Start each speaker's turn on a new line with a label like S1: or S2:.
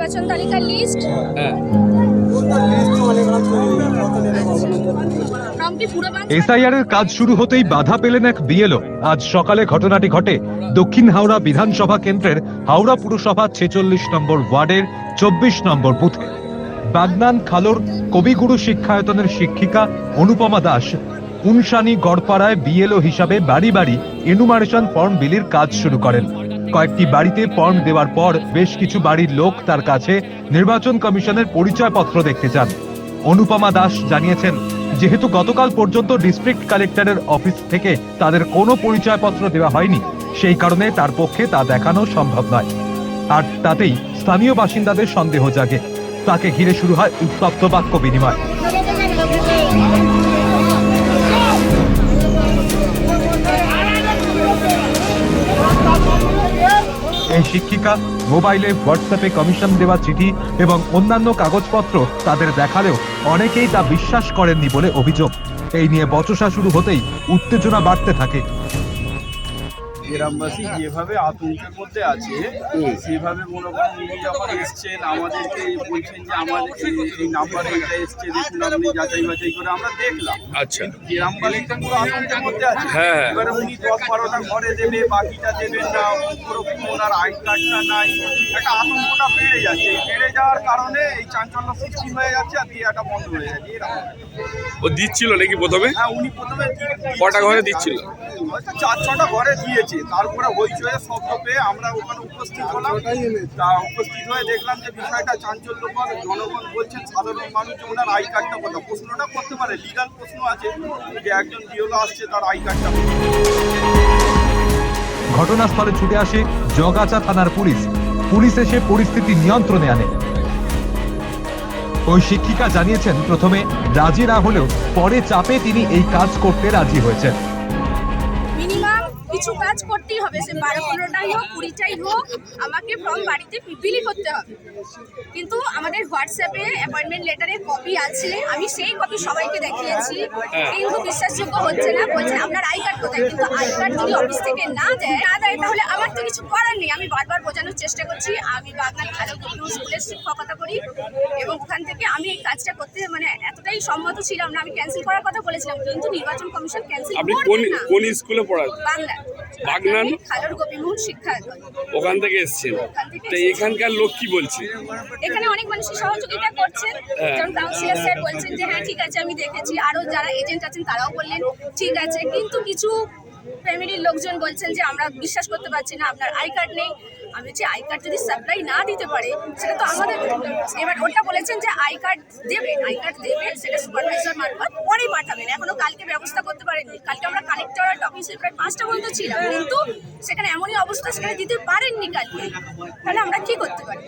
S1: নির্বাচন তালিকার লিস্ট
S2: হ্যাঁ।
S1: বাংলা
S3: এসআইআর এর কাজ শুরু হতেই বাধা পেলেন এক বিএলও। আজ সকালে ঘটনাটি ঘটে দক্ষিণ হাওড়া বিধানসভা কেন্দ্রের হাওড়া পুরসভা ছেচল্লিশ নম্বর ওয়ার্ডের চব্বিশ নম্বর বুথে। বাগনান খালোর কবিগুরু শিক্ষায়তনের শিক্ষিকা অনুপমা দাস উনসানি গড়পাড়ায় বিএলও হিসাবে বাড়ি বাড়ি এনুমারেশন ফর্ম বিলির কাজ শুরু করেন। কয়েকটি বাড়িতে ফর্ম দেওয়ার পর বেশ কিছু বাড়ির লোক তার কাছে নির্বাচন কমিশনের পরিচয়পত্র দেখতে চান। অনুপমা দাস জানিয়েছেন, যেহেতু গতকাল পর্যন্ত ডিস্ট্রিক্ট কালেক্টরের অফিস থেকে তাদের কোনো পরিচয়পত্র দেওয়া হয়নি, সেই কারণে তার পক্ষে তা দেখানো সম্ভব নয়। আর তাতেই স্থানীয় বাসিন্দাদের সন্দেহ জাগে। তাকে ঘিরে শুরু হয় উত্তপ্ত বাক্য বিনিময়। এই শিক্ষিকা মোবাইলে হোয়াটসঅ্যাপে কমিশন দেওয়া চিঠি এবং অন্যান্য কাগজপত্র তাদের দেখালেও অনেকেই তা বিশ্বাস করেননি বলে অভিযোগ। এই নিয়ে বচসা শুরু হতেই উত্তেজনা বাড়তে থাকে।
S4: গ্রামবাসী যেভাবে আতঙ্কের মধ্যে আছে সেভাবে মনে করেন উনি যখন এসছেন আমাদেরকে বলছেন যে আমাদের এই- নাম্বারে এটা এসছে দেখুন আপনি যাচাই বাছাই করে আমরা দেখলাম।
S2: আচ্ছা।
S4: গ্রামবাসী তো পুরো আতঙ্কের মধ্যে আছে।
S2: হ্যাঁ।
S4: এবারে উনি দশ বারোটা ঘরে দেবে বাকিটা দেবেন না ওরকম ওনার আই কার্ডটা নাই। একটা আতঙ্কটা বেড়ে যাচ্ছে। বেড়ে যাওয়ার কারণে এই চাঞ্চল্য সৃষ্টি হয়ে যাচ্ছে আর দিয়াটা বন্ধ হয়ে যাচ্ছে। এরকম
S2: ও দিচ্ছিল নাকি প্রথমে?
S4: হ্যাঁ উনি প্রথমে
S2: কটা ঘরে দিচ্ছিল?
S4: হয়তো চার ছটা ঘরে দিয়েছে। তারপরে হইচয়ে শব্দ পেয়ে আমরা ওখানে উপস্থিত হলাম। তা উপস্থিত হয়ে দেখলাম যে বিষয়টা চাঞ্চল্যকর। জনগণ বলছেন সাধারণ মানুষ যে ওনার আই কার্ডটা কথা প্রশ্নটা করতে পারে। লিগাল প্রশ্ন আছে যে একজন বিওলো আসছে তার আই কার্ডটা?
S3: ঘটনাস্থলে ছুটে আসে জগাচা থানার পুলিশ। পুলিশ এসে পরিস্থিতি নিয়ন্ত্রণে আনে। ওই শিক্ষিকা জানিয়েছেন, প্রথমে রাজি না হলেও পরে চাপে তিনি এই কাজ করতে রাজি হয়েছেন।
S1: কিছু কাজ করতেই হবে সে বারো পনেরোটাই হোক কুড়িটাই হোক আমাকে ফর্ম বাড়িতে বিলি করতে হবে। কিন্তু আমাদের হোয়াটসঅ্যাপে অ্যাপয়েন্টমেন্ট লেটারের কপি আছে আমি সেই কপি সবাইকে দেখিয়েছি। কিন্তু বিশ্বাসযোগ্য হচ্ছে না বলছে আপনার আই কার্ড কোথায়? কিন্তু আই কার্ড যদি অফিস থেকে না দেয় না দেয় তাহলে আমার তো কিছু করার নেই। আমি বারবার বোঝানোর চেষ্টা করছি আমি বাগনান ভালো স্কুলের শিক্ষকতা করি। এবং ওখান থেকে আমি এই কাজটা করতে মানে এতটাই সম্মত ছিলাম না আমি ক্যান্সেল করার কথা বলেছিলাম কিন্তু নির্বাচন কমিশন ক্যান্সেল করবে না।
S2: কোন স্কুলে পড়ান?
S1: বাংলা
S2: বাগনান? ওখান থেকে এসছেন। তো এখানকার লোক কি বলছে?
S1: এখানে অনেক মানুষের সহযোগিতা করছেন।
S2: হ্যাঁ।
S1: যেমন কাউন্সিলর স্যার বলছেন যে হ্যাঁ ঠিক আছে আমি দেখেছি। আরও যারা এজেন্ট আছেন তারাও বললেন ঠিক আছে। কিন্তু কিছু ফ্যামিলির লোকজন বলছেন যে আমরা বিশ্বাস করতে পারছি না আপনার আই কার্ড নেই। আমি যে আই কার্ড যদি সাপ্লাই না দিতে পারে, সেটা তো আমাদের এবার ওটা বলেছেন যে আই কার্ড দেবে আই কার্ড দেবে সেটা সুপারভাইজার মারফত পরে পাঠাবেন। এখনও কালকে ব্যবস্থা করতে পারেনি কালকে আমরা কালেক্টর অফিসে প্রায় পাঁচটা পর্যন্ত ছিলাম, কিন্তু সেখানে এমনই অবস্থা সেখানে দিতে পারেননি কালকে। তাহলে আমরা কি করতে পারি?